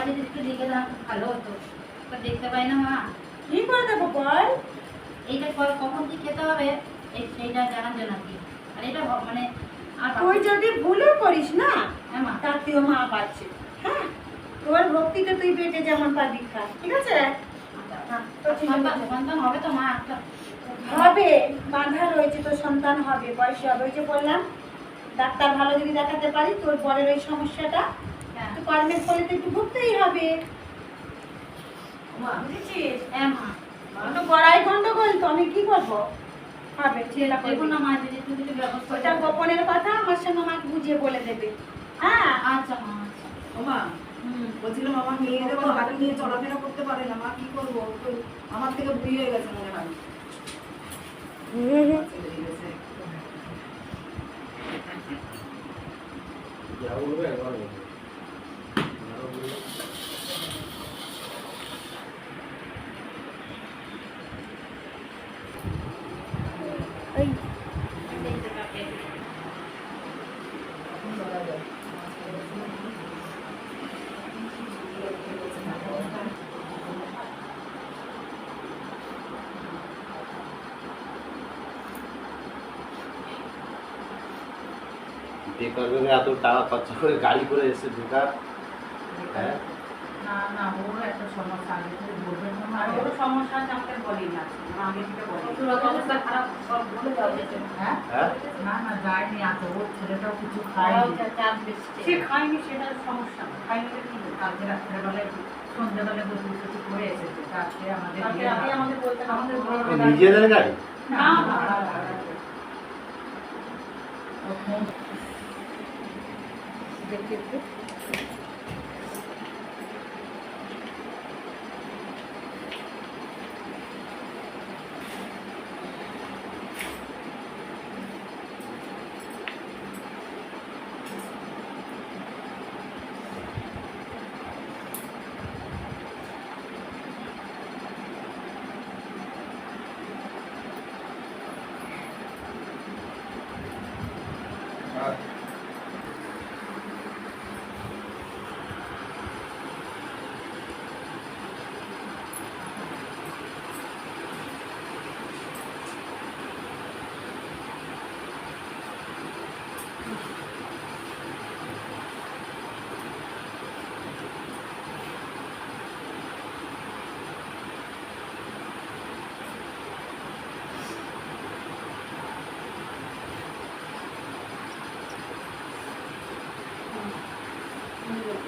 খাবার যদি একটু দিকে দাও ভালো হতো। দেখতে পাই না মা। কি করে দেবো বল? এইটা কখন কি খেতে হবে? সেইটা জানার জন্য কি। আর এটা মানে তুই যদি ভুলও করিস না হ্যাঁ মা। তাতেও মা পাচ্ছে হ্যাঁ? তোর ভক্তিতে তুই পেটে যেমন পাবি খা ঠিক আছে? হ্যাঁ। সন্তান সন্তান হবে তো মা হবে। বাঁধা রয়েছে তোর সন্তান হবে। বয়সে হবে। ওই যে বললাম ডাক্তার ভালো যদি দেখাতে পারি তোর পরের ওই সমস্যাটা তো কর্মের ফলে তো একটু ভুগতেই হবে। মা বুঝেছিস? হ্যাঁ মা। তো গড়াই গন্ডগোল তো আমি কি করব? হবে চিন্তা করবি না না মা যদি একটু কিছু ব্যবস্থা ওটা গোপনের কথা আমার সঙ্গে আমাকে বুঝিয়ে বলে দেবে। হ্যাঁ? আচ্ছা মা আচ্ছা। ওমা হুম। বলছিলাম আমার তো হাঁটু নিয়ে চলাফেরা করতে পারে না মা কি করব? তো আমার থেকে বুড়ি হয়ে গেছে মনে হয়ে গেছে। দেখতে পাবে বেকার বেকার এত টাকা খরচা করে গাড়ি করে এসে বেকার হ্যাঁ। না না ওর একটা সমস্যা আগে থেকে বলবেন না। আর আর ওর সমস্যা আছে আমাকে বলি না। আগে থেকে বলি। অবস্থা খারাপ সব বলে দাও যেতে হ্যাঁ? হ্যাঁ? না না যায়নি আজ ওর ছেলেটাও কিছু খায়নি। সে খায়নি সেটা সমস্যা খায়নি কি? কালকে রাত্রেবেলায় সন্ধ্যেবেলায় বসে কিছু করে এসেছে। আমাদের বলতে নিজেদের গাড়ি? না, ফোন দেখি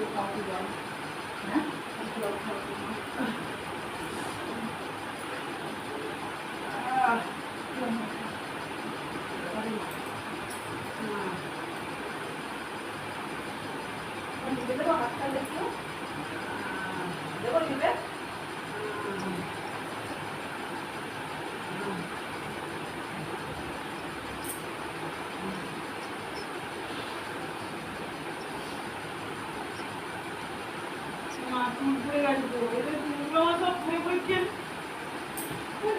একটু। দেবো হাতটা দেখো। দেবো দিবে? মা, চুল পুড়ে গেছে তো। এদের চুলগুলো আমার সব পুড়ে পড়ছে।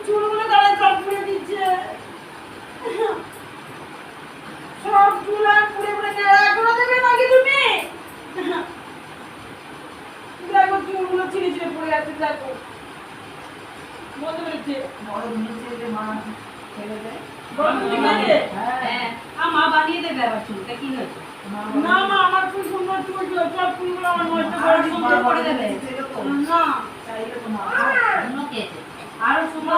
চুলগুলো দাঁড়ায় সব পুড়ে দিচ্ছে সব চুল আর পুড়ে পুড়ে নেড়া করে দেবে নাকি তুমি দেখো চুলগুলো ছিঁড়ে ছিঁড়ে পড়ে যাচ্ছে দেখো বলতে পেরেছে বড় নিচে যে মা ছেলে দেয় গরম ঠিক আছে হ্যাঁ আর মা বানিয়ে দেবে আবার চুলটা কি হয়েছে মা না মা আমার খুব সুন্দর চুল আমার নষ্ট করে। সুন্দর করে দেবে না চাইলে অন্য আরও সুন্দর।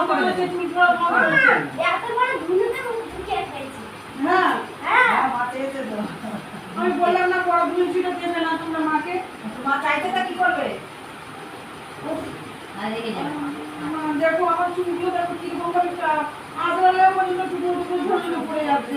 হ্যাঁ। হ্যাঁ, তো। আমি বললাম না বড় ভুল ছিল দেবে না তোমরা মাকে। মা চাইছে তা কি করবে? দেখো আমার চুলগুলো দেখো কীরকম করে আজরালেও পর্যন্ত টুকরো টুকরো ঝরে ঝরে পড়ে যাচ্ছে।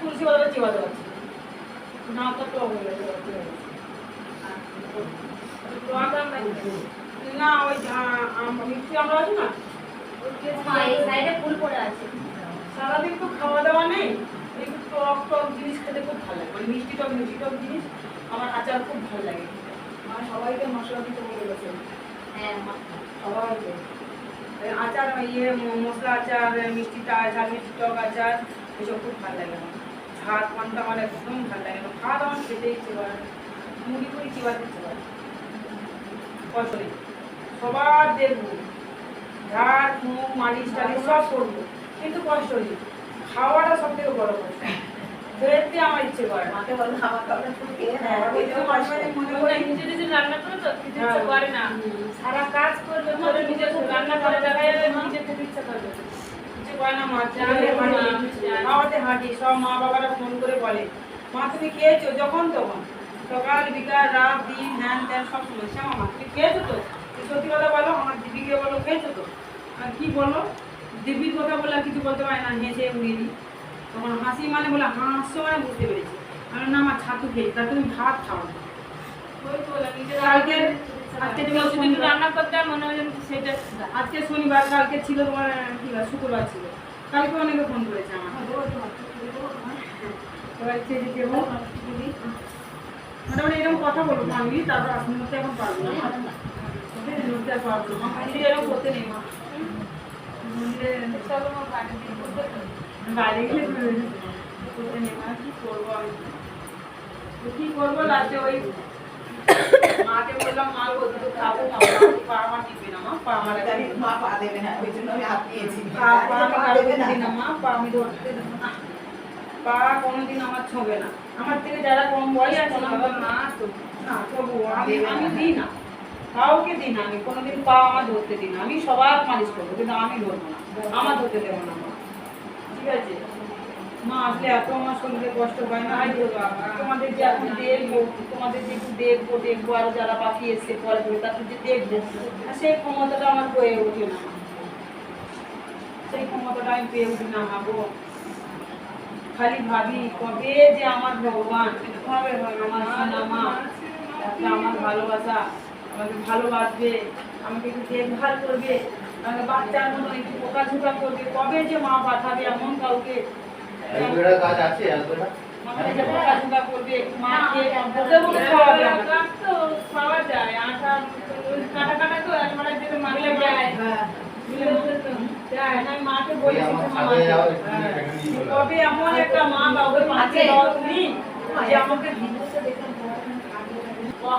তুলসী পাতাটা চিবাতে পারছি না তো হয়ে গেছে না ওই মিষ্টি আমরা আছে না? আছে। সারাদিন তো খাওয়া দাওয়া নেই। একটু টক টক জিনিস খেতে খুব ভালো লাগে। মানে মিষ্টি টক মিষ্টি টক জিনিস আমার আচার খুব ভালো লাগে। মা সবাইকে মশলা দিতে বলে গেছে। হ্যাঁ সবাইকে। আচার ইয়ে মশলা আচার মিষ্টিটা ঝাল মিষ্টি টক আচার এসব খুব ভালো লাগে আমার। ঝাল পানটা আমার একদম ভালো লাগে না ভাত আমার খেতে ইচ্ছে করে না। মুড়ি করে চিবাতে ইচ্ছে করে সবার দেখব ঝাড় মুখ মালিশ টালিশ সব করব। কিন্তু কষ্ট নেই খাওয়াটা সব থেকে বড় কষ্ট। খেতে আমার ইচ্ছে করে মাকে বলে আমার কাপড়। হ্যাঁ, মনে নিজে নিজে রান্না করে তো? খেতে ইচ্ছে করে না। সারা কাজ করবে করে নিজে রান্না করে দেখা যাবে নিজে খেতে ইচ্ছে করবে। কিছু করে না মা জানে হাঁটি খাওয়াতে হাঁটি সব মা বাবারা ফোন করে বলে। মা তুমি খেয়েছো? যখন তখন। সকাল বিকাল রাত দিন হ্যান ত্যান সব সময়। শ্যামা মা তুমি খেয়েছো তো? সত্যি কথা বলো আমার দিদিকে বলো খেয়েছো তো? আর কি বলো? দিদির কথা বলে আর কিছু বলতে পারে না হেসে উড়িয়ে দিই। তখন হাসি মানে বলে হাসছো মানে বুঝতে পেরেছি। আমি না আমার ছাতু খেয়েছি তা তুমি ভাত খাও। ওই তো বলে নিজে কালকে আজকে তুমি রান্না করতে মনে হয় সেটা আজকে শনিবার কালকে ছিল তোমার কি বার, শুক্রবার ছিল। কালকে অনেকে ফোন করেছে আমার এবার হচ্ছে দেবো মোটামুটি এরকম কথা বলব আমি তারপর আসলে মধ্যে এখন পারব না। মধ্যে আর পারব না। এরকম করতে নেই মা। বাইরে গেলে করতে নেই মা কি করব আমি? কি করব? লাস্টে ওই মাকে বললাম মা খাব মা পা আমার না মা পা আমার জানি মা পা দেবে না ওই জন্য আমি হাত পা পা দেবে না। দিই না মা পা আমি ধরতে দেবো না। পা কোনোদিন আমার ছোঁবে না। আমার থেকে যারা কম বয়স আছে না বাবা মা তো। না তবু আমি আমি দিই না। কাউকে দিই না আমি কোনোদিন পা আমার ধরতে দিই না। আমি সবার মালিশ করব কিন্তু আমি ধরবো না। আমার ধরতে দেবো না মা। ঠিক আছে? মা আসলে এত আমার শরীরে কষ্ট হয় না তোমাদের যে এখন দেখব, তোমাদের যে একটু দেখব দেখব যারা এসছে পরে পরে তাদের যে দেখব সেই ক্ষমতাটা আমার হয়ে না। সেই ক্ষমতাটা আমি পেয়ে উঠি না গো খালি ভাবি, কবে যে আমার ভগবান আমার আমার ভালোবাসা, আমাকে ভালোবাসবে, আমাকে একটু দেখভাল করবে, আমাকে বাচ্চার মতো একটু বোকাঝোকা করবে, কবে যে মা পাঠাবে এমন কাউকে অ্যালোভেরা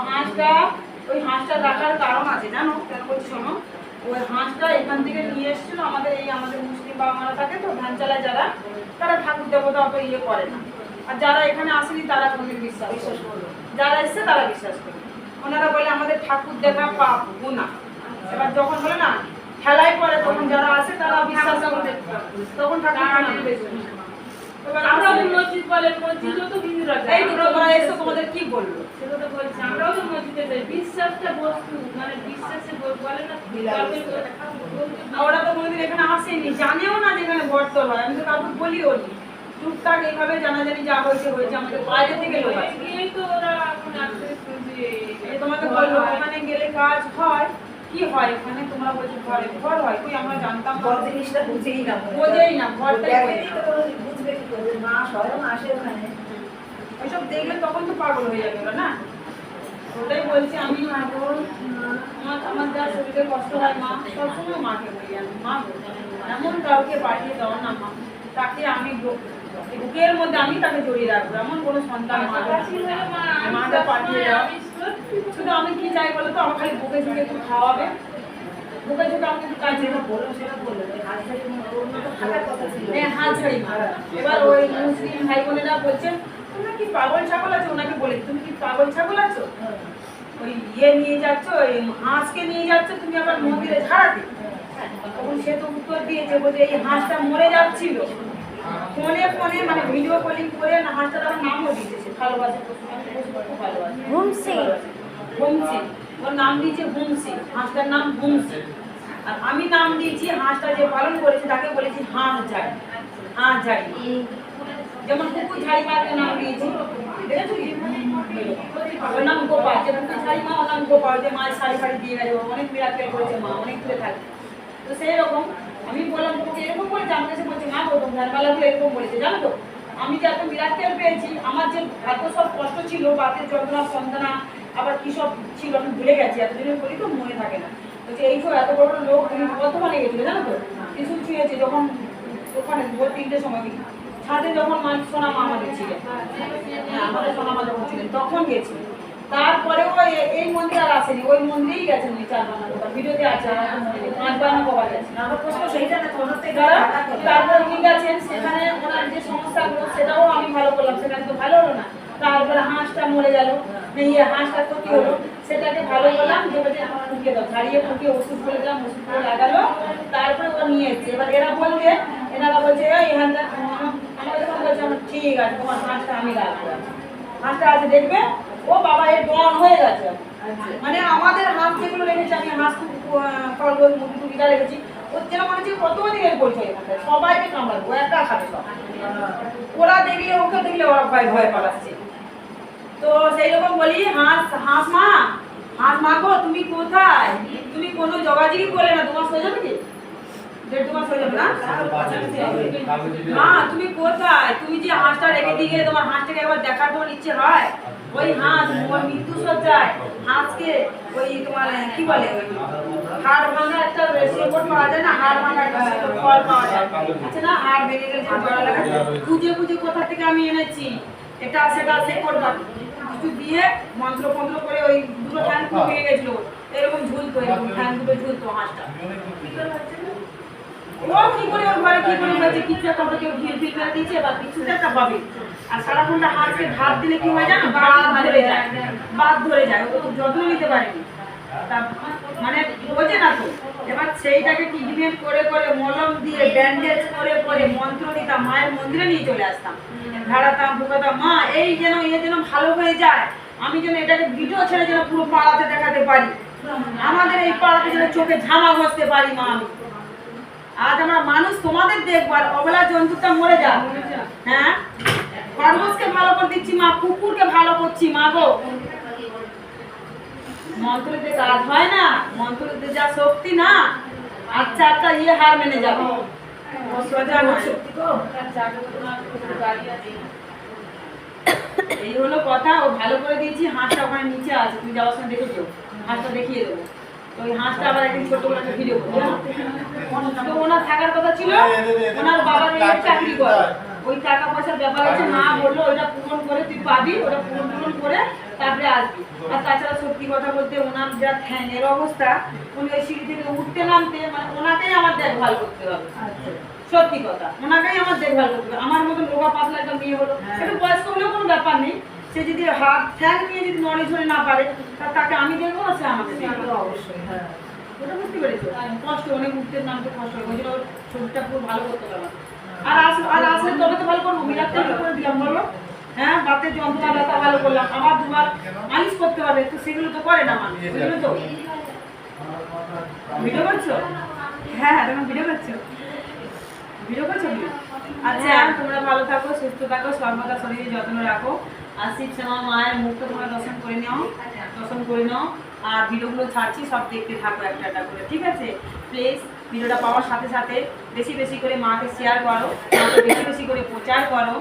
হাঁসটা ওই হাঁসটা রাখার কারণ আছে জানো কেন বলছি ওই হাঁসটা এখান থেকে নিয়ে এসেছিল আমাদের এই আমাদের মুসলিম বাবা মারা থাকে তো ধান চালায় যারা তারা ঠাকুর দেবতা অত ইয়ে করে না। আর যারা এখানে আসেনি তারা কোনোদিন বিশ্বাস বিশ্বাস করবে। যারা এসছে তারা বিশ্বাস করবে। ওনারা বলে আমাদের ঠাকুর দেখা পাপ গুণা এবার যখন বলে না খেলায় পরে তখন যারা আসে তারা বিশ্বাস করে তখন ঠাকুর আমরাও তো আমরা মসজিদ বলে মসজিদও তো হিন্দুরা এই তো তোমরা এসে তোমাদের কি বলব সেটা তো বলছি আমরাও তো মসজিদে যাই। বিশ্বাসটা বস্তু মানে বিশ্বাসে বলে না ওরা তো কোনোদিন এখানে আসেনি। জানেও না যে এখানে হয়। আমি তো কাউকে বলিও টুকটাক এইভাবে জানাজানি যা হয়েছে হয়েছে আমাদের বাইরে থেকে লোক আছে। এখন তোমাকে বলল ওখানে গেলে কাজ হয়। কি হয় ওখানে তোমরা বলছো ঘরে ঘর হয় কই আমরা জানতাম বড় জিনিসটা বুঝেই না বোঝেই না, তো বুঝবে কি করে? মা স্বয়ং আসে ওখানে। ওইসব দেখলে তখন তো পাগল হয়ে যাবে না? ওটাই বলছি আমি এখন আমার আমার যা শরীরে কষ্ট হয় মা সবসময় মাকে বলি আমি মা এমন কাউকে পাঠিয়ে দাও না মা। তাকে আমি বুকের মধ্যে আমি তাকে জড়িয়ে রাখব এমন কোনো সন্তান মাটা পাঠিয়ে দাও। শুধু আমি কি চাই বলো তো? আমার খালি বুকে ঝুঁকে একটু খাওয়াবে। বুকে ঝুঁকে আমাকে একটু কাজ যেটা সেটা বলল। হাত হ্যাঁ হাত ছাড়ি এবার ওই মুসলিম ভাই বোনেরা বলছেন তোমরা কি পাগল ছাগল আছো? ওনাকে বলে তুমি কি পাগল ছাগল আছো? ওই ইয়ে নিয়ে যাচ্ছ ওই হাঁসকে নিয়ে যাচ্ছ তুমি আবার মন্দিরে ছাড়াতে তখন সে তো উত্তর দিয়েছে এই হাঁসটা মরে যাচ্ছিল। ফোনে ফোনে মানে ভিডিও কলিং করে না হাঁসটা তার নামও দিয়েছে ভালোবাসে ভালোবাসে। হুমসি হুমসি ওর নাম দিয়েছে হুমসি হাঁসটার নাম হুমসি আর আমি নাম দিয়েছি হাঁসটা যে পালন করেছে তাকে বলেছি হাঁস ঝাড়ি হাঁস ঝাড়ি যেমন কুকুর ঝাড়ি মারকে নাম দিয়েছি। ওর নাম গোপাল। যে বুকে শাড়ি মা ওর নাম গোপাল। যে মায়ের শাড়ি ফাড়ি দিয়ে গেছে অনেক মিরাক্কেল করেছে মা অনেক দূরে থাকে। তো সেই রকম আমি বললাম তোমাকে এরকম বলেছে আমার কাছে বলছে মা গো ধানবালাগুলো এরকম বলেছে জানো তো? আমি যে এত বিরাট মিরাক্কেল পেয়েছি আমার যে এত সব কষ্ট ছিল বাতের যন্ত্রণা সন্তানা আবার কি সব ছিল আমি ভুলে গেছি এতদিনের বলি তো মনে থাকে না। বলছে এই সব এত বড় লোক তুমি বর্ধমানে গেছিল জানো তো? কিছু ছুঁয়েছে যখন ওখানে ভোর তিনটের সময় ছাদে যখন মা সোনা মা আমাদের ছিলেন হ্যাঁ, আমাদের সোনা মা যখন ছিলেন তখন গেছি। তারপরেও এই- মন্দির আর আসেনি ওই মন্দিরেই গেছেন চার গোপাল ভিডিওতে আছে আমাদের মন্দিরে পাঁচ বানা গোপাল গেছেন আমার প্রশ্ন সেইটা না। তারপর উনি গেছেন সেখানে ওনার যে সমস্যাগুলো সেটাও আমি ভালো করলাম। সেখানে তো ভালো হলো না। তারপরে হাঁসটা মরে গেল ইয়ে হাঁসটা ক্ষতি হলো। সেটাকে ভালো করলাম যে আমার ফুঁকে দাও। ছাড়িয়ে ফুঁকিয়ে ওষুধ করে দিলাম ওষুধ করে লাগালো। তারপরে ও নিয়ে এসছে। এবার এরা বলছে এনারা বলছে এখানটা বলছে আমার ঠিক আছে তোমার হাঁসটা আমি রাখব হাঁসটা আছে দেখবে ও বাবা এর ডন হয়ে গেছে। মানে আমাদের হাঁস যেগুলো রেখেছি আমি হাঁস খরগোশ মুরগি টুকিটা রেখেছি ওর যেন মনে হচ্ছে পরিচয় সবাইকে কামড়াবে ও একা খাবে সব। ওরা দেখলে ওকে দেখলে ওরা ভয় ভয় পালাচ্ছে। তো সেই রকম বলি হাঁস হাঁস মা হাঁস মা গো তুমি কোথায়? তুমি কোনো যোগাযোগই করলে না তোমার যাবে কি? দেড় দু মাস হয়ে যাবে না? মা তুমি কোথায়? তুমি যে হাঁসটা রেখে দিয়ে তোমার হাঁসটাকে একবার দেখার তোমার ইচ্ছে হয়? ওই হাঁস, ওর মৃত্যু সজ্জায় হাঁসকে ওই তোমার, কি বলে, ওই হাড় ভাঙা একটা শেকড় পাওয়া যায় না, হাড় ভাঙা ফল পাওয়া যায়। আচ্ছা না, হাড় ভেঙে গেলে যে জড়া লাগে খুঁজে খুঁজে কোথা থেকে আমি এনেছি? এটা, সেটা শেকড় বা কিছু দিয়ে মন্ত্র ফন্ত্র করে ওই দুটো ঠ্যাং ভেঙে গেছিল। এরকম ঝুলতো, এরকম ঠ্যাং দুটো ঝুলতো হাঁসটা। ও করে কিছু একটা ওটা কেউ ঢিল ফিল করে দিয়েছে বা কিছু একটা হবে। আর যত্ন নিতে পারেনি। মানে করে করে, মলম দিয়ে ব্যান্ডেজ করে করে মন্ত্র দিতাম মায়ের মন্দিরে নিয়ে চলে আসতাম। ধারাতাম ঢুকাতাম মা, এই যেন, এ যেন ভালো হয়ে যায়। আমি যেন এটাকে ভিডিও ছেড়ে যেন পুরো পাড়াতে দেখাতে পারি। আমাদের এই পাড়াতে যেন চোখে ঝামা ঘষতে পারি মা আমি। আজ আমরা মানুষ, তোমাদের দেখব আর অবলা জন্তুটা মরে যা হ্যাঁ? খরগোশকে ভালো করে দিচ্ছি, মা কুকুরকে ভালো করছি, মা গো। মন্ত্রতে কাজ হয় না মন্ত্রতে যা শক্তি না আচ্ছা আচ্ছা ইয়ে হার মেনে যাবে। এই হলো কথা, ও ভালো করে দিয়েছি, হাঁসটা ওখানে নিচে আছে। তুমি যাওয়ার সময় দেখেছ? হাঁসটা দেখিয়ে দেবো। তো ওই হাঁসটা আবার একদিন ছোট করে একটা ভিডিও করব তো ওনার থাকার কথা ছিল ওনার বাবা চাকরি করে। ওই টাকা পয়সার ব্যাপার আছে মা বলল ওইটা পূরণ করে তুই পাবি ওটা পূরণ পূরণ করে তারপরে আসবি। আর তাছাড়া সত্যি কথা বলতে ওনার যা ঠ্যাঙের অবস্থা উনি ওই সিঁড়ি থেকে উঠতে নামতে মানে ওনাকেই আমার দেখভাল করতে হবে। সত্যি কথা ওনাকেই আমার দেখভাল করতে হবে। আমার মতন রোগা পাতলা একটা মেয়ে হলো একটু বয়স্ক হলেও কোনো ব্যাপার নেই সে যদি হাত ঠ্যাং নিয়ে যদি নড়ে ধরে না পারে তাকে আমি দেখব না সে আমাকে অবশ্যই হ্যাঁ। ওটা বুঝতে পেরেছ? কষ্ট অনেক উঠতে নামতে কষ্ট হয় ওই জন্য শরীরটা পুরো ভালো করতে পারলাম আর আসলে আর আসলে তবে তো ভালো করব। করে দিলাম বলো। হ্যাঁ বাতের যন্ত্রণা ব্যথা ভালো করলাম। আবার দুবার মালিশ করতে হবে তো সেগুলো তো করে না মানুষ বুঝলে তো? ভিডিও করছ? হ্যাঁ হ্যাঁ তুমি ভিডিও করছ? ভিডিও করছ আচ্ছা তোমরা ভালো থাকো সুস্থ থাকো সর্বদা শরীরে যত্ন রাখো। আর শিব শ্যামা মায়ের মুখটা তোমরা দর্শন করে নাও দর্শন করে নাও। আর ভিডিওগুলো ছাড়ছি সব দেখতে থাকো একটা একটা করে ঠিক আছে? প্লিজ ভিডিওটা পাওয়ার সাথে সাথে বেশি বেশি করে মাকে শেয়ার করো মাকে বেশি বেশি করে প্রচার করো।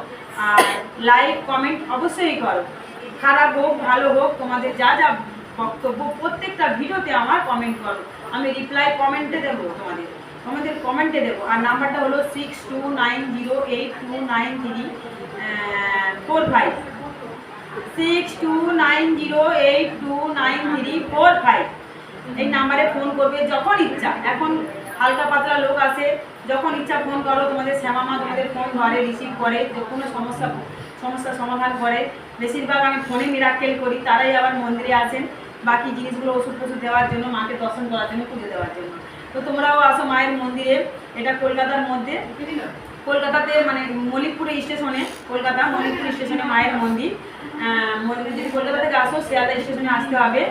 আর লাইক কমেন্ট অবশ্যই করো। খারাপ হোক ভালো হোক তোমাদের যা যা বক্তব্য প্রত্যেকটা ভিডিওতে আমার কমেন্ট করো। আমি রিপ্লাই কমেন্টে দেবো তোমাদের। তোমাদের কমেন্টে দেবো। আর নাম্বারটা হলো six two nine zero eight two nine three four five six two nine zero eight two nine three four five এই নাম্বারে ফোন করবে যখন ইচ্ছা। এখন হালকা পাতলা লোক আসে যখন ইচ্ছা ফোন করো, তোমাদের শ্যামা মা তোমাদের ফোন ধরে রিসিভ করে, যে কোনো সমস্যা সমস্যার সমাধান করে। বেশিরভাগ আমি ফোনে মিরাক্কেল করি, তারাই আবার মন্দিরে আসেন। বাকি জিনিসগুলো ওষুধ ফষুধ দেওয়ার জন্য, মাকে দর্শন করার জন্য, পুজো দেওয়ার জন্য। তো তোমরাও আসো মায়ের মন্দিরে, এটা কলকাতার মধ্যে। কলকাতাতে মানে মলিকপুরে স্টেশনে, কলকাতা মলিকপুর স্টেশনে মায়ের মন্দির। মন্দির যদি কলকাতা থেকে আসো, শিয়ালদা স্টেশনে আসতে হবে।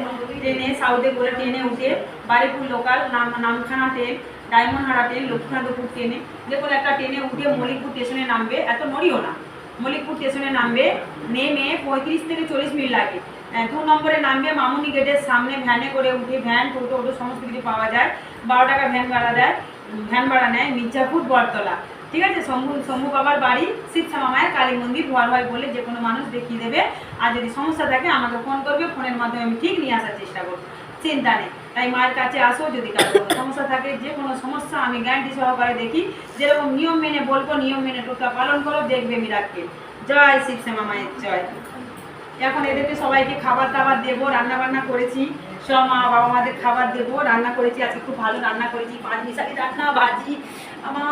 ট্রেনে সাউথে করে ট্রেনে উঠে বারিপুর লোকাল নাম নামখানা ট্রেন ডায়মন্ড হারা ট্রেন লক্ষ্মীনাথপুর ট্রেনে যে কোনো একটা ট্রেনে উঠে মলিকপুর স্টেশনে নামবে। এত নড়িও না। মলিকপুর স্টেশনে নামবে। নেমে পঁয়ত্রিশ থেকে চল্লিশ মিনিট লাগে। দু নম্বরে নামবে মামুনি গেটের সামনে ভ্যানে করে উঠে ভ্যান টোটো ওটো সমস্ত কিছু পাওয়া যায়। বারো টাকা ভ্যান ভাড়া দেয়। ভ্যান ভাড়া নেয় মির্জাপুর, বটতলা। ঠিক আছে? শম্ভু শম্ভু বাবার বাড়ি শিবশ্যামা মায়ের কালী মন্দির ভয় ভয় বলে যে কোনো মানুষ দেখিয়ে দেবে। আর যদি সমস্যা থাকে, আমাকে ফোন করবে। ফোনের মাধ্যমে আমি ঠিক নিয়ে আসার চেষ্টা করব। চিন্তা নেই। তাই মায়ের কাছে আসো যদি কারও সমস্যা থাকে, যে কোনো সমস্যা আমি গ্যারান্টি সহকারে দেখি। যেরকম নিয়ম মেনে বলব, নিয়ম মেনে টোকা পালন করো, দেখবে মিরাক্কে। জয় শিবশ্যামা মায়ের জয়। এখন এদেরকে সবাইকে খাবার দাবার দেবো, রান্না বান্না করেছি। সব মা বাবা মাদের খাবার দেবো, রান্না করেছি, আজকে খুব ভালো রান্না করেছি, পাঁচ মিশালি রান্না, ভাজি। আমা,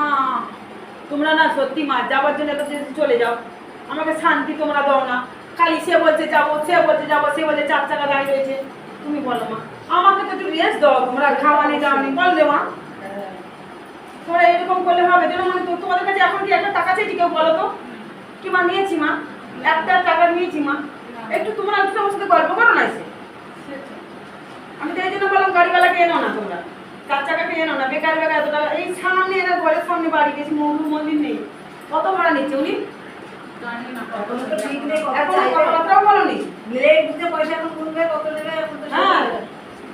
তোমরা না সত্যি মা যাওয়ার জন্য এত চলে যাও। আমাকে শান্তি তোমরা দাও না। খালি সে বলছে যাব, সে বলছে যাব, সে বলছে চার চাকা গাড়ি রয়েছে। তুমি বলো মা, আমাকে তো একটু রেস্ট দাও, তোমরা খাওয়ানি যাওয়ানি বললে মা। তোমরা এরকম করলে হবে, যেন মানে তোমাদের কাছে এখন কি একটা টাকা চাইছি কেউ বলো তো? কি মা নিয়েছি মা? একটা টাকা নিয়েছি মা। একটু তোমরা একটু আমার সাথে গল্প করো না আমি তো এই জন্য বললাম গাড়িওয়ালাকে এনো না তোমরা। চার চাকাকে এনো না বেকার বেকার এত টাকা এই সামনে এনার ঘরের সামনে বাড়ি গেছি মৌলু মন্দির নেই। কত ভাড়া নিচ্ছে উনি? এখনও তো ঠিক নেই কত এখন চাইবে। বলনি। মিলে বুঝে পয়সা এখন গুনবে কত নেবে এখন তো হ্যাঁ।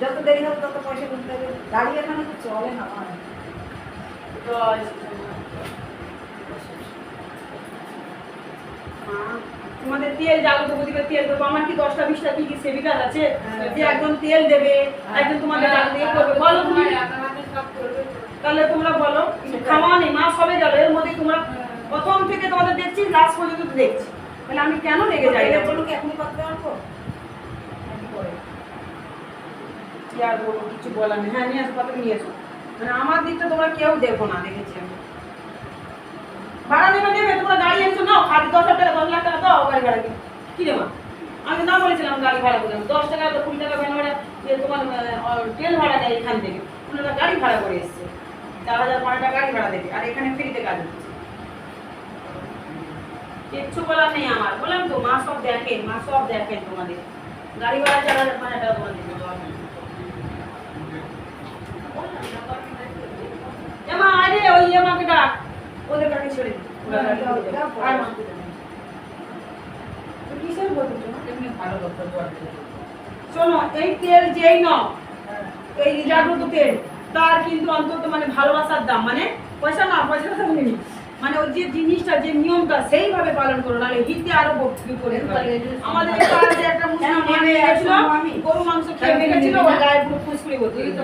যত দেরি হবে তত পয়সা গুনতে হবে। গাড়ি এখানে তো চলে না আমার। তোমাদের তেল তেল দেবো আমার কি দশটা বিশটা কি কি আছে? যে একজন তেল দেবে একজন তোমাদের করবে। বলো তুমি। তাহলে তোমরা বলো। খাওয়া নেই মা সবে গেল। এর মধ্যে তোমরা প্রথম থেকে তোমাদের দেখছি লাস্ট পর্যন্ত দেখছি। তাহলে আমি কেন রেগে যাই? না এর কি এখনই করতে পারব কি আর বলব কিছু বলার নেই। হ্যাঁ নিয়ে আসো কত নিয়ে এসো মানে আমার দিকটা তোমরা কেউ দেখো না দেখেছি আমি। ভাড়া নেবে নেবে তোমরা গাড়ি এনেছো, নাও, খালি দশ হাজার টাকা, দশ লাখ টাকা দাও গাড়ি ভাড়া কি রে আমি না বলেছিলাম, গাড়ি ভাড়া দিলাম দশ টাকা, কুড়ি টাকা ভ্যান ভাড়া? তোমার ট্রেন ভাড়া দেয় এখান থেকে। ওনারা গাড়ি ভাড়া করে এসছে। চার হাজার, পাঁচ টাকা গাড়ি ভাড়া দেবে। আর এখানে ফ্রিতে কাজ হচ্ছে। কিচ্ছু বলার নেই আমার। বললাম তো, মা সব দেখেন মা সব দেখেন তোমাদের। গাড়ি ভাড়া চার হাজার, পাঁচ হাজার টাকা তোমাদের দেওয়া হয়। এমা আরে ওই এমাকে ডাক ওদের কাছে ছেড়ে দিই ওরা গাড়ি করে দেবে। আর মা। তো কিসের বলছো শোনো এই তেল যেই নাও এই জাগ্রত তেল তার কিন্তু অন্তত মানে ভালোবাসার দাম মানে পয়সা না পয়সা নেই মানে ওই যে জিনিসটা যে নিয়মটা সেইভাবে পালন করো নাহলে হিতে আরও বক্তব্য করে আমাদের পাড়াতে একটা মুসলিম মেয়ে মেয়ে গেছিল গরু মাংস খেয়ে মেরেছিল ওর গায়ে পুরো ফুসকুড়ি হয়ে গেছে।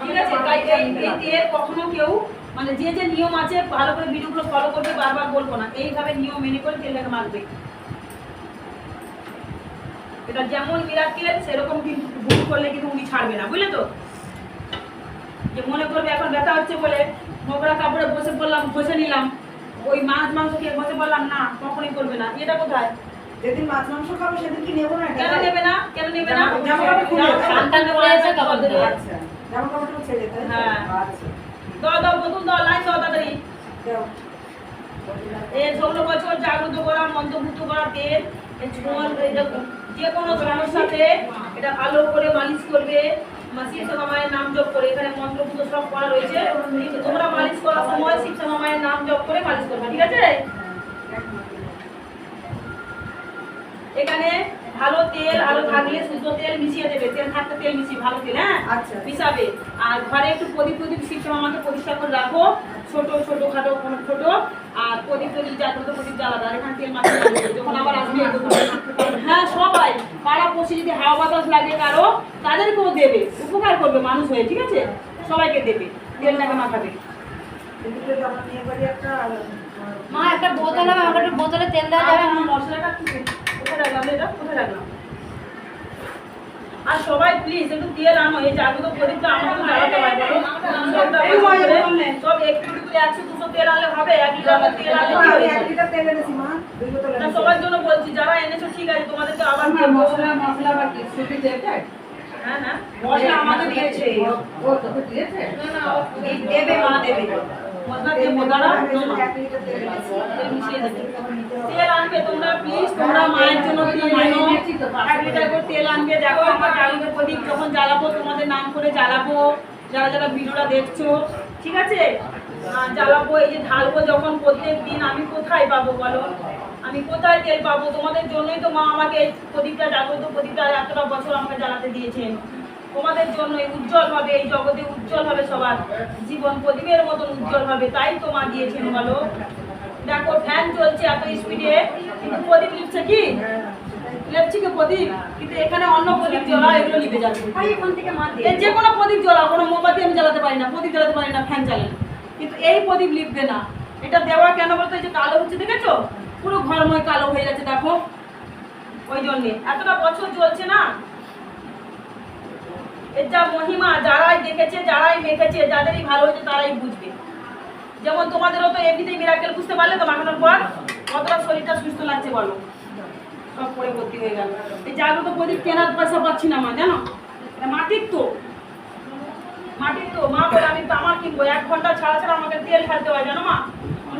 ঠিক আছে তাই এই তেল কখনো কেউ মানে যে যে নিয়ম আছে ভালো করে ভিডিওগুলো ফলো করবে বারবার বলব না। এইভাবে নিয়ম মেনে করে তেলটাকে মাখবে এটা যেমন মিরাক্কেল সেরকম কিন্তু ভুল করলে কিন্তু উনি ছাড়বে না বুঝলে তো? যে মনে করবে এখন ব্যথা হচ্ছে বলে নোংরা কাপড়ে বসে বললাম বসে নিলাম ওই মাছ মাংস খেয়ে বসে বললাম না কখনই করবে না। এটা কোথায়? যেদিন মাছ মাংস খাব সেদিন কি নেব না? কেন নেবে না? কেন নেবে না? জামা কাপড় খুলে জামা আছে। কাপড় সান্তান করে এসে কাপড় দেবে। আচ্ছা জামা কাপড়টা ছেড়ে দেয় হ্যাঁ। আচ্ছা। দাও দাও বোতল দাও লাইন দাও তাড়াতাড়ি। দাও। ষোলো বছর জাগ্রত করা মন্ত্রমুক্ত করা তেল এটা যে কোনো সমস্যাতে এটা ভালো করে মালিশ করবে। শিবশ্যামা মায়ের নাম জপ করে এখানে মন্ত্রপুত সব করা রয়েছে। তোমরা মালিশ করার সময় শিবশ্যামা মায়ের নাম জপ করে মালিশ করবে ঠিক আছে? এখানে ভালো তেল আলো থাকলে শুদ্ধ তেল মিশিয়ে দেবে। তেল থাকতে তেল মিশিয়ে ভালো তেল হ্যাঁ? আচ্ছা। মিশাবে। আর ঘরে একটু প্রদীপ প্রদীপ শিবশ্যামা আমাকে পরিষ্কার করে রাখো। ছোট ছোট খাটো কোনো ছোট। আর প্রদীপ প্রদীপ জাগ্রত প্রদীপ জ্বালাবে। আর এখানে তেল মাখিয়ে যখন আবার আসবে হ্যাঁ সবাই পাড়া পড়শি যদি হাওয়া বাতাস লাগে কারও তাদেরকেও দেবে। উপকার করবে মানুষ হয়ে ঠিক আছে? সবাইকে দেবে। তেলটাকে মাখাবে? এদিকে তো আমার মেয়ের বাড়ি একটা আর, মা একটা বোতল হবে আমাকে একটা বোতলে তেল দেওয়া যাবে। আমার মশলাটা কি? কোথায় রাখলাম এটা? কোথায় রাখলাম? আর সবাই প্লিজ একটু তেল আনো এই জাগ্রত প্রদীপটা আমাকে জ্বালাতে বলো। সবটা এই মজা সব একটু একটু করে একশো দুশো তেল আনলে হবে এক লিটার তেল আনলে কি আমি হবে? এক লিটার তেল এনেছি মা। দুই বোতল না এনেছি। সবার জন্য বলছি যারা এনেছো ঠিক আছে তোমাদেরকে আবার মশলা মশলা বা কি শুধু যেটা হ্যাঁ হ্যাঁ। মশলা আমাকে দিয়েছে। ও তোকে দিয়েছে? দেবে মা দেবে। জ্বালাবো এই যে ঢালবো যখন প্রত্যেক দিন, আমি কোথায় পাবো বলো? আমি কোথায় তেল পাবো? তোমাদের জন্যই তো মা আমাকে প্রদীপটা জাগ্রত প্রদীপটা এতটা বছর আমাকে জ্বালাতে দিয়েছেন। তোমাদের জন্যই উজ্জ্বল হবে এই জগতে উজ্জ্বল হবে সবার জীবন প্রদীপের মতন উজ্জ্বল হবে তাই তো মা দিয়েছেন বলো দেখো ফ্যান চলছে এত স্পিডে কিন্তু প্রদীপ লিপছে কি? লেপছি কি প্রদীপ? কিন্তু এখানে অন্য প্রদীপ জ্বলা এগুলো লিপে এর যে কোনো প্রদীপ জ্বলা কোনো মোমবাতি আমি জ্বালাতে পারি না প্রদীপ জ্বালাতে পারি না ফ্যান চালাই কিন্তু এই প্রদীপ লিপবে না। এটা দেওয়া কেন বলতো? এই যে কালো হচ্ছে দেখেছ? পুরো ঘরময় কালো হয়ে যাচ্ছে দেখো। ওই জন্যে। এতটা বছর চলছে না এর যা মহিমা, যারাই দেখেছে, যারাই মেখেছে, যাদেরই ভালো হয়েছে, তারাই বুঝবে। যেমন তোমাদেরও তো এমনিতেই মিরাকেল বুঝতে পারলে তো মাখানোর পর কতটা শরীরটা সুস্থ লাগছে বলো? সব পরে ভর্তি হয়ে গেল। এই জাগ্রত প্রদীপ কেনার পয়সা পাচ্ছি না মা, জানো? মাটির তো। মাটির তো। মা বলে, আমি তামা কিনবো। এক ঘণ্টা ছাড়া ছাড়া আমাকে তেল ঢালতে হয়, জানো মা?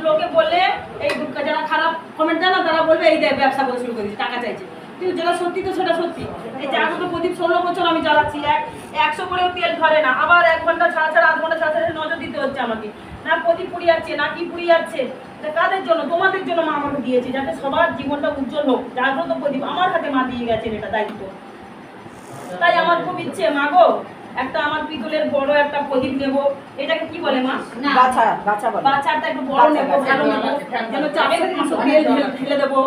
লোকে বললে, এই যারা খারাপ কমেন্ট দেয় না, তারা বলবে, এই দেখ, ব্যবসা করে শুরু করেছি, টাকা চাইছে। কিন্তু যেটা সত্যি তো সেটা সত্যি। এই জাগ্রত প্রদীপ ষোলো বছর আমি জ্বালাচ্ছি, এক একশো করেও তেল ধরে না। আবার এক ঘণ্টা ছাড়া ছাড়া আধ ঘণ্টা ছাড়া ছাড়া নজর দিতে হচ্ছে আমাকে। না প্রদীপ পুড়ি যাচ্ছে না কি পুড়ি যাচ্ছে এটা কাদের জন্য? তোমাদের জন্য মা আমাকে দিয়েছে যাতে সবার জীবনটা উজ্জ্বল হোক। জাগ্রত প্রদীপ আমার হাতে মা দিয়ে গেছেন এটা দায়িত্ব। তাই আমার খুব ইচ্ছে মা গো একটা আমার পিতলের বড় একটা প্রদীপ নেব। এটাকে কি বলে মা? না। বাছা বাছা বলে। একটু বড় নেব ভালো নেব যেন ঢেলে দেবো।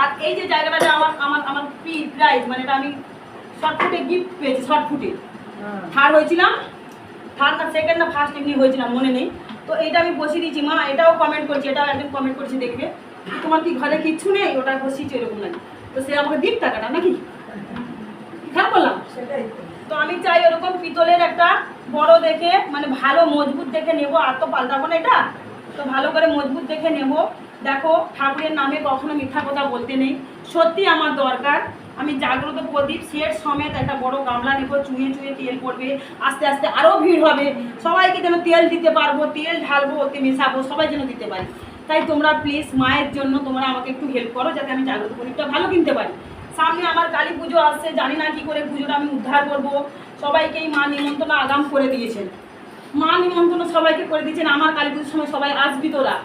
আর এই যে জায়গাটা আমার আমার আমার প্রি প্রাইজ মানে এটা আমি শর্ট ফুটে গিফট পেয়েছি শর্ট ফুটে। থার্ড হয়েছিলাম। থার্ড না সেকেন্ড না ফার্স্ট এমনি হয়েছিলাম মনে নেই। তো এইটা আমি বসিয়ে দিয়েছি মা এটাও কমেন্ট করছি এটাও একদিন কমেন্ট করছি দেখবে। তোমার কি ঘরে কিচ্ছু নেই? ওটা বসিয়েছি এরকম লাগে। তো সে আমাকে দিক টাকাটা নাকি? খারাপ বললাম? সেটাই তো। তো আমি চাই ওরকম পিতলের একটা বড় দেখে মানে ভালো মজবুত দেখে নেব। আর তো পাল্টাবো না এটা। তো ভালো করে মজবুত দেখে নেব। দেখো ঠাকুরের নামে কখনো মিথ্যা কথা বলতে নেই। সত্যি আমার দরকার। আমি জাগ্রত প্রদীপ সেট সমেত একটা বড় গামলা নেব, চুঁয়ে চুঁয়ে তেল পড়বে, আস্তে আস্তে আরও ভিড় হবে। সবাইকে যেন তেল দিতে পারব, তেল ঢালবো ওতে মেশাবো, সবাই যেন দিতে পারি। তাই তোমরা প্লিজ মায়ের জন্য তোমরা আমাকে একটু হেল্প করো, যাতে আমি জাগ্রত প্রদীপটা ভালো কিনতে পারি। সামনে আমার কালী পুজো আসছে, জানি না কী করে পুজোটা আমি উদ্ধার করব। সবাইকেই মা নিমন্ত্রণ আগাম করে দিয়েছেন। মা নিমন্ত্রণ সবাইকে করে দিয়েছেন, আমার কালী পুজোর সময় সবাই আসবি তোরা।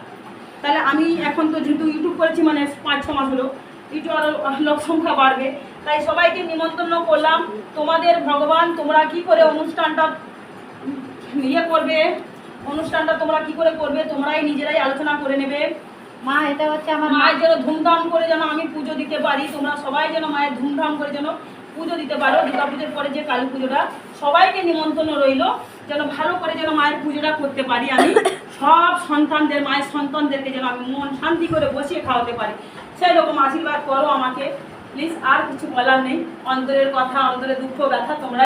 তাহলে আমি এখন তো যেহেতু ইউটিউব করেছি মানে পাঁচ ছ মাস হলো ইউটিউব আরও লোক সংখ্যা বাড়বে। তাই সবাইকে নিমন্ত্রণ করলাম। তোমাদের ভগবান তোমরা কি করে অনুষ্ঠানটা ইয়ে করবে? অনুষ্ঠানটা তোমরা কি করে করবে? তোমরাই নিজেরাই আলোচনা করে নেবে। মা এটা হচ্ছে আমার মায়ের যেন ধুমধাম করে যেন আমি পুজো দিতে পারি তোমরা সবাই যেন মায়ের ধুমধাম করে যেন পুজো দিতে পারো। দুর্গা পুজোর পরে যে কালী পুজোটা সবাইকে নিমন্ত্রণ রইল যেন ভালো করে যেন মায়ের পুজোটা করতে পারি আমি। সব সন্তানদের মায়ের সন্তানদেরকে যেন আমি মন শান্তি করে বসিয়ে খাওয়াতে পারি। সেই রকম আশীর্বাদ করো আমাকে। প্লিজ আর কিছু বলার নেই। অন্তরের কথা, অন্তরের দুঃখ, ব্যথা তোমরা